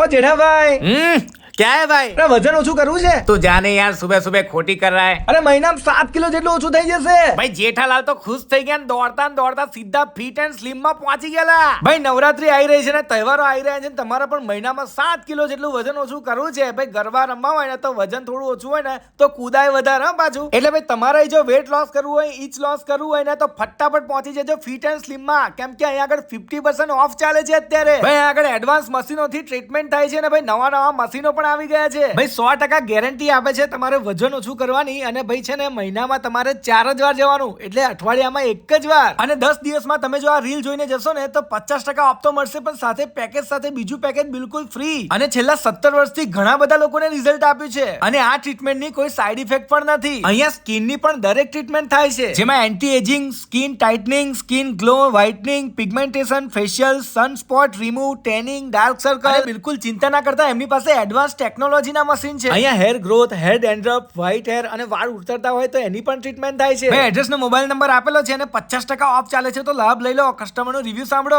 Có thể. क्या है भाई અરે વજન ઓછું કરવું છે तू जाने यार सुबह सुबह खोटी कर रहा है અરે મહિનામાં સાત કિલો જેટલું ઓછું થઈ જશે ભાઈ જેઠાલાલ તો ખુશ થઈ ગયા ને દોડતા ને દોડતા સીધા ફિટ એન્ડ સ્લિમ માં પહોંચી ગયેલા ભાઈ નવરાત્રી આવી રહી છે ને તહેવારો આવી રહ્યા છે ને તમારે પણ મહિનામાં સાત કિલો જેટલું વજન ઓછું કરવું છે ભાઈ ગરબા રમવા હોય ને તો વજન થોડું ઓછું હોય ને તો કુદાય વધારે હા પાછું એટલે ભાઈ તમારે જો વેટ લોસ કરવું હોય ઈચ લોસ કરવું હોય ને તો ફટાફટ પહોંચી જજો ફિટ એન્ડ સ્લિમ માં કેમ કે અહીંયા આગળ ફિફ્ટી પર્સન્ટ ઓફ ચાલે છે અત્યારે ભાઈ અહીંયા આગળ એડવાન્સ મશીનોથી ટ્રીટમેન્ટ થાય છે ને ભાઈ નવા નવા મશીનો પણ આવી ગયા છે. ભાઈ સો ટકા ગેરંટી આપે છે તમારે વજન ઓછું કરવાની અને ભાઈ છે ને મહિનામાં તમારે ચાર જ વાર જવાનું. એટલે અઠવાડિયામાં એક જ વાર. અને દસ દિવસમાં તમે જો આ રીલ જોઈને જશો ને તો પચાસ ટકા ઓફ તો મળશે પણ સાથે પેકેજ સાથે બીજું પેકેજ બિલકુલ ફ્રી અને છેલ્લા સત્તર વર્ષથી ઘણા બધા લોકોને રિઝલ્ટ આપ્યું છે. અને આ ટ્રીટમેન્ટની કોઈ સાઈડ ઇફેક્ટ પણ નથી. અહીંયા સ્કિનની પણ દરેક ટ્રીટમેન્ટ થાય છે. જેમાં anti ageing skin tightening skin glow whitening pigmentation facial sunspot remove tanning dark circle બિલકુલ ચિંતા ના કરતા એમની પાસે એડવાન્સ ટેકનોલોજીના મશીન છે. અહીંયા hair growth hair dandruff white hair અને વાળ ઉતરતા હોય તો એની પણ ટ્રીટમેન્ટ થાય છે. મેં એડ્રેસનો મોબાઈલ નંબર આપેલો છે અને પચાસ ટકા ઓફ ચાલે છે તો લાભ લઈ લો. કસ્ટમરનો રિવ્યુ સાંભળો.